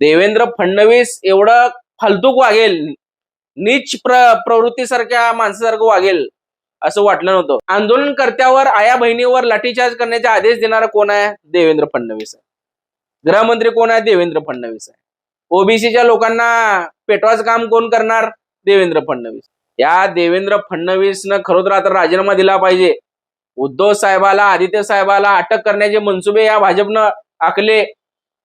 देवेंद्र फडणवीस एवढं फालतूक वागेल नीच प्र प्रवृत्तीसारख्या माणसासारखं वागेल असं वाटलं नव्हतं. आंदोलनकर्त्यावर आया बहिणीवर लाठीचार्ज करण्याचे आदेश देणारा कोण आहे? देवेंद्र फडणवीस आहे. गृहमंत्री कोण आहे? देवेंद्र फडणवीस आहे. ओबीसीच्या लोकांना पेटवाचं काम कोण करणार? देवेंद्र फडणवीस. या देवेंद्र फडणवीसनं खरोखर आता राजीनामा दिला पाहिजे. उद्धव साहेबाला आदित्य साहेबाला अटक करण्याचे मनसुबे या भाजपनं आखले.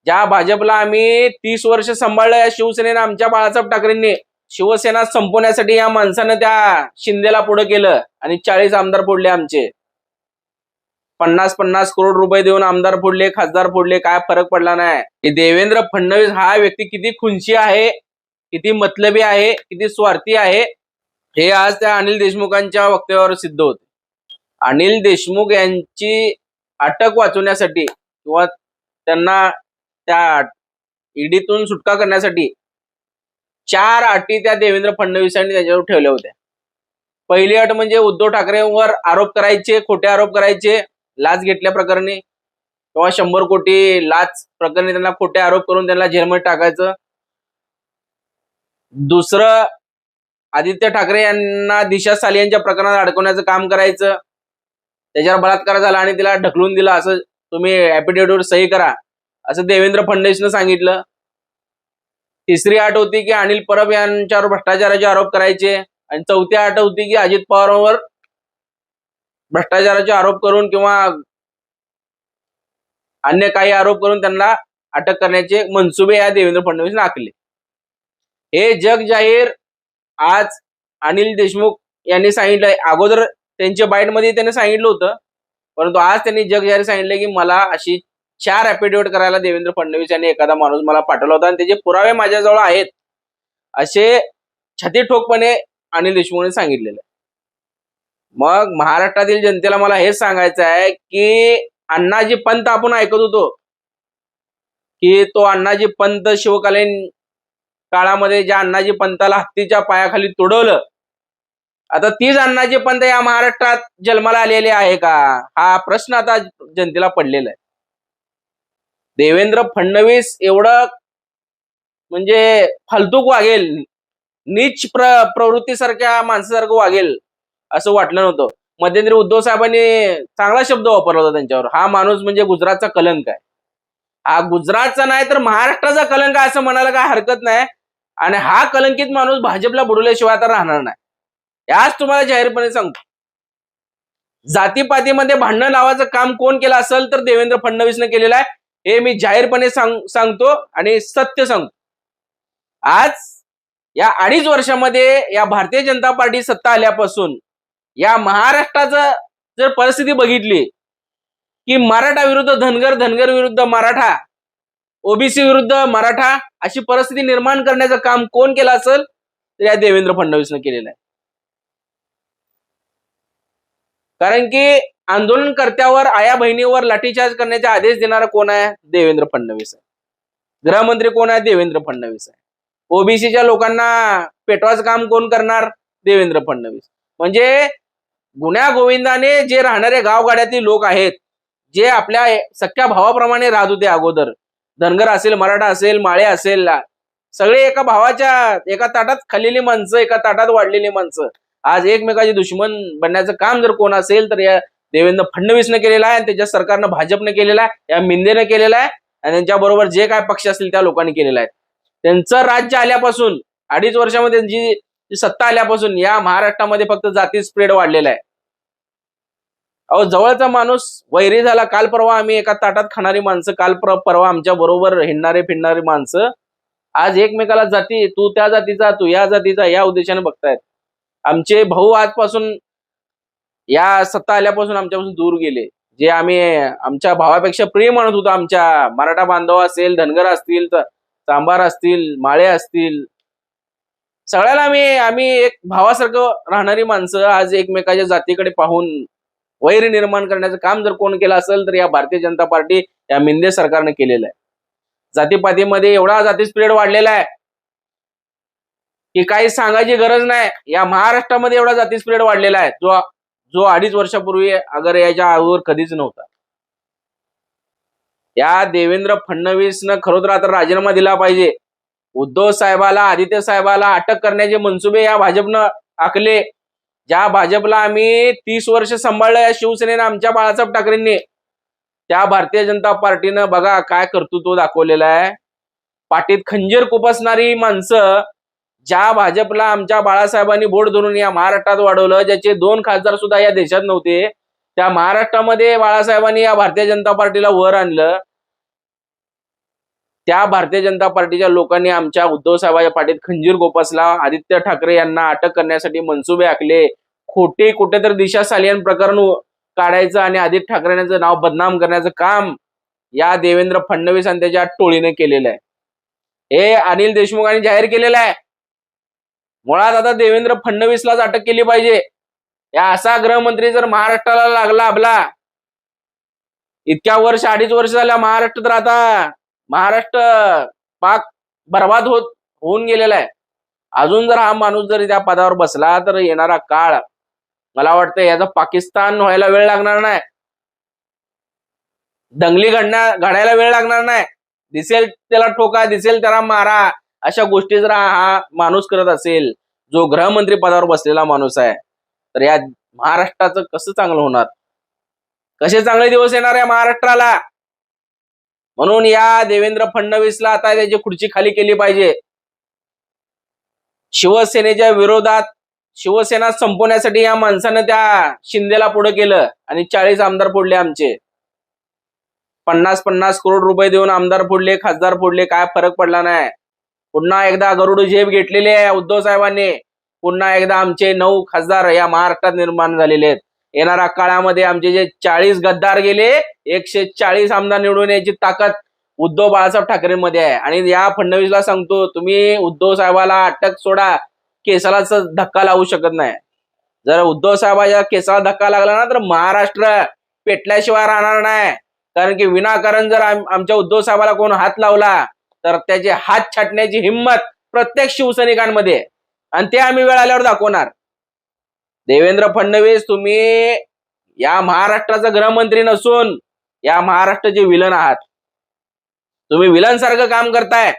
ज्या भाजपला आम्ही तीस वर्ष सांभाळलं या शिवसेनेनं आमच्या बाळासाहेब ठाकरेंनी शिवसेना संपवण्यासाठी या माणसानं त्या शिंदेला पुढे केलं आणि चाळीस आमदार फोडले आमचे. पन्नास पन्नास करोड रुपये देऊन आमदार फोडले खासदार फोडले काय फरक पडला नाही. देवेंद्र फडणवीस हा व्यक्ती किती खुनशी आहे किती मतलबी आहे किती स्वार्थी आहे हे आज त्या अनिल देशमुखांच्या वक्तव्यावर सिद्ध होते. अनिल देशमुख यांची अटक वाचवण्यासाठी किंवा त्यांना त्या ईडीतून सुटका करण्यासाठी चार अटी त्या देवेंद्र फडणवीसांनी त्याच्यावर ठेवल्या होत्या. पहिली अट म्हणजे उद्धव ठाकरेंवर आरोप करायचे खोटे आरोप करायचे लाच घेतल्या प्रकरणी. किंवा शंभर कोटी लाच प्रकरणी त्यांना खोटे आरोप करून त्यांना जेलमध्ये टाकायचं. दुसरं आदित्य ठाकरे यांना दिशा सालियांच्या प्रकरणात अडकवण्याचं काम करायचं. त्याच्यावर बलात्कार झाला आणि तिला ढकलून दिला. असं तुम्ही ऍफिडेव्हिटवर सही करा. असं देवेंद्र फडणवीसनं सांगितलं. तिसरी आठ होती की अनिल परब यांच्यावर भ्रष्टाचाराचे आरोप करायचे आणि चौथी आठ होती की अजित पवारांवर भ्रष्टाचाराचे आरोप करून किंवा अन्य काही आरोप करून त्यांना अटक करण्याचे मनसुबे या देवेंद्र फडणवीस आखले. हे जग जाहीर आज अनिल देशमुख यांनी सांगितलंय. अगोदर त्यांच्या बाईटमध्ये त्यांनी सांगितलं होतं परंतु आज त्यांनी जग जाहीर सांगितलं की मला अशी चार ऍफिडेव्हिट करायला देवेंद्र फडणवीस यांनी एखादा माणूस मला पाठवला होता आणि त्याचे पुरावे माझ्याजवळ आहेत असे छाती ठोकपणे अनिल देशमुखने सांगितलेलं. मग महाराष्ट्रातील जनतेला मला हेच सांगायचं आहे की अण्णाजी पंत आपण ऐकत होतो. की तो अण्णाजी पंत शिवकालीन काळामध्ये ज्या अण्णाजी पंताला हत्तीच्या पायाखाली तुडवलं आता तीच अण्णाजी पंत या महाराष्ट्रात जन्माला आलेले आहे का? हा प्रश्न आता जनतेला पडलेला आहे. देवेंद्र फडणवीस एवढं म्हणजे फालतूक वागेल नीच प्र प्रवृत्तीसारख्या माणसासारखं वागेल असं वाटलं नव्हतं. मध्यंतरी उद्धव साहेबांनी चांगला शब्द वापरला होता त्यांच्यावर. हा माणूस म्हणजे गुजरातचा कलंक आहे. हा गुजरातचा नाही तर महाराष्ट्राचा कलंक आहे असं म्हणायला काय हरकत नाही. आणि हा कलंकित माणूस भाजपला बुडवल्याशिवाय आता राहणार नाही. याच तुम्हाला जाहीरपणे सांगतो. जातीपातीमध्ये भांडणं लावायचं काम कोण केलं असेल तर देवेंद्र फडणवीसनं केलेलं आहे. हे मी जाहीरपणे सांग सांगतो आणि सत्य सांगतो. आज या अडीच वर्षामध्ये या भारतीय जनता पार्टी सत्ता आल्यापासून या महाराष्ट्राचं जर परिस्थिती बघितली की मराठा विरुद्ध धनगर धनगर विरुद्ध मराठा ओबीसी विरुद्ध मराठा अशी परिस्थिती निर्माण करण्याचं काम कोण केलं असेल तर या देवेंद्र फडणवीसनं केलेलं आहे. कारण की आंदोलनकर्त्यावर आया बहिणीवर लाठीचार्ज करण्याचे आदेश देणारा कोण आहे? देवेंद्र फडणवीस आहे. गृहमंत्री कोण आहे? देवेंद्र फडणवीस आहे. ओबीसीच्या लोकांना पेटवाचं काम कोण करणार? देवेंद्र फडणवीस. म्हणजे गुन्ह्या गोविंदाने जे राहणारे गावगाड्यातील लोक आहेत जे आपल्या सख्या भावाप्रमाणे राहत होते अगोदर धनगर असेल मराठा असेल माळे असेल सगळे एका भावाच्या एका ताटात खाल्लेली माणसं एका ताटात वाढलेली माणसं. आज एकमेकाचे दुश्मन बनण्याचं काम जर कोण असेल तर या देवेंद्र फडणवीसनं केलेलं आहे आणि त्याच्या सरकारनं भाजपने केलेलं आहे या मिंदेनं केलेला आहे आणि त्यांच्या बरोबर जे काय पक्ष असतील त्या लोकांनी केलेलं आहे. त्यांचं राज्य आल्यापासून अडीच वर्षामध्ये त्यांची जी सत्ता आल्यापासून या महाराष्ट्रामध्ये फक्त जाती स्प्रेड वाढलेला आहे. अहो जवळचा माणूस वैरी झाला काल परवा आम्ही एका ताटात खाणारी माणसं काल परवा आमच्या बरोबर हिंडणारे फिरणारी माणसं आज एकमेकाला जाती तू त्या जातीचा तू या जातीचा या उद्देशाने बघतायत. आमचे भाऊ आजपासून या सत्ता आल्यापासून आमच्यापासून दूर गेले. जे आम्ही आमच्या भावापेक्षा प्रिय म्हणत होतो आमच्या मराठा बांधव असेल धनगर असतील तर असतील माळे असतील. सगळ्याला आम्ही आम्ही एक भावासारखं राहणारी माणसं आज एकमेकाच्या जातीकडे पाहून वैर निर्माण करण्याचं काम जर कोण केलं असेल तर या भारतीय जनता पार्टी या मिंदे सरकारने केलेलं आहे. जातीपातीमध्ये एवढा जाती स्प्रेड वाढलेला आहे की काही सांगायची गरज नाही. या महाराष्ट्रामध्ये एवढा जाती स्प्रेड वाढलेला आहे. जो जो अडीच वर्षापूर्वी अगर याच्या अगोदर कधीच नव्हता. या देवेंद्र फडणवीसनं खरोखर आता राजीनामा दिला पाहिजे. उद्धव साहेबाला आदित्य साहेबाला अटक करण्याचे मनसुबे या भाजपनं आखले. ज्या भाजपला आम्ही तीस वर्ष सांभाळलं या शिवसेनेनं आमच्या बाळासाहेब ठाकरेंनी. त्या भारतीय जनता पार्टीनं बघा काय कर्तृत्व दाखवलेलं आहे. पाठीत खंजीर कुपसणारी माणसं ज्या भाजपला आमच्या बाळासाहेबांनी बोट धरून या महाराष्ट्रात वाढवलं ज्याचे दोन खासदार सुद्धा या देशात नव्हते त्या महाराष्ट्रामध्ये बाळासाहेबांनी या भारतीय जनता पार्टीला वर आणलं. त्या भारतीय जनता पार्टीच्या लोकांनी आमच्या उद्धव साहेबांच्या पाठीत खंजीर गोपासला आदित्य ठाकरे यांना अटक करण्यासाठी मनसुबे आखले. खोटे कुठेतरी दिशा सालियन प्रकरण काढायचं आणि आदित्य ठाकरे यांचं नाव बदनाम करण्याचं काम या देवेंद्र फडणवीस आणि त्याच्या टोळीने केलेलं आहे. हे अनिल देशमुखांनी जाहीर केलेलं आहे. मुळात आता देवेंद्र फडणवीसलाच अटक केली पाहिजे. या असा गृहमंत्री जर महाराष्ट्राला लागला आपला. इतक्या वर्ष अडीच वर्ष झाल्या महाराष्ट्र तर आता महाराष्ट्र पाक बर्बाद होत होऊन गेलेला आहे. अजून जर हा माणूस जर त्या पदावर बसला तर येणारा काळ मला वाटतं याचा पाकिस्तान व्हायला वेळ लागणार नाही. दंगली घडण्या घडायला वेळ लागणार नाही. दिसेल त्याला ठोका दिसेल त्याला मारा. अशा गोष्टी जर हा माणूस करत असेल जो गृहमंत्री पदावर बसलेला माणूस आहे तर या महाराष्ट्राचं कसं चांगलं होणार? कसे चांगले दिवस येणार या महाराष्ट्राला? म्हणून या देवेंद्र फडणवीसला आता त्याची खुर्ची खाली केली पाहिजे. शिवसेनेच्या विरोधात शिवसेना संपवण्यासाठी या माणसानं त्या शिंदेला पुढे केलं आणि चाळीस आमदार फोडले आमचे. पन्नास पन्नास करोड रुपये देऊन आमदार फोडले खासदार फोडले काय फरक पडला नाही. पुन्हा एकदा गरुड झेप घेतलेली आहे उद्धव साहेबांनी. पुन्हा एकदा आमचे नऊ खासदार या महाराष्ट्रात निर्माण झालेले आहेत. येणाऱ्या काळामध्ये आमचे जे चाळीस गद्दार गेले एकशे चाळीस आमदार निवडून याची ताकद उद्धव बाळासाहेब ठाकरेंमध्ये आहे. आणि या फडणवीसला सांगतो तुम्ही उद्धव साहेबाला अटक सोडा केसालाच धक्का लावू शकत नाही. जर उद्धव साहेबाच्या केसाला धक्का लागला ना तर महाराष्ट्र पेटल्याशिवाय राहणार नाही. कारण की विनाकारण जर आमच्या उद्धव साहेबाला कोण हात लावला तर त्याचे हात छाटण्याची हिंमत प्रत्येक शिवसैनिकांमध्ये आहे. आणि ते आम्ही वेळ आल्यावर दाखवणार. देवेंद्र फडणवीस तुम्ही या महाराष्ट्राचा गृहमंत्री नसून या महाराष्ट्राचे विलन आहात. तुम्ही विलन सारखं काम करताय.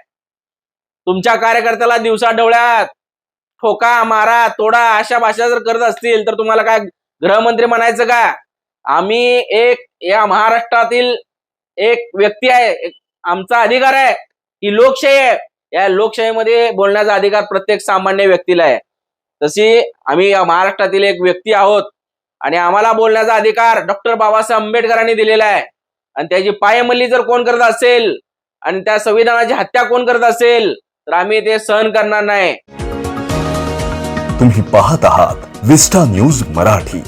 तुमच्या कार्यकर्त्याला दिवसा डोळ्यात ठोका मारा तोडा अशा भाषा जर करत असतील तर तुम्हाला काय गृहमंत्री म्हणायचं का? आम्ही एक या महाराष्ट्रातील एक व्यक्ती आहे आमचा अधिकार आहे. ही लोकशाही आहे. या लोकशाहीमध्ये बोलण्याचा अधिकार प्रत्येक सामान्य व्यक्तीला आहे. तशी आम्ही या महाराष्ट्रातील एक व्यक्ती आहोत आणि आम्हाला बोलण्याचा अधिकार डॉक्टर बाबासाहेब आंबेडकरांनी दिलेला आहे. आणि त्याची पायमल्ली जर कोण करत असेल आणि त्या संविधानाची हत्या कोण करत असेल तर आम्ही ते सहन करणार नाही. तुम्ही पाहत आहात विस्टा न्यूज मराठी.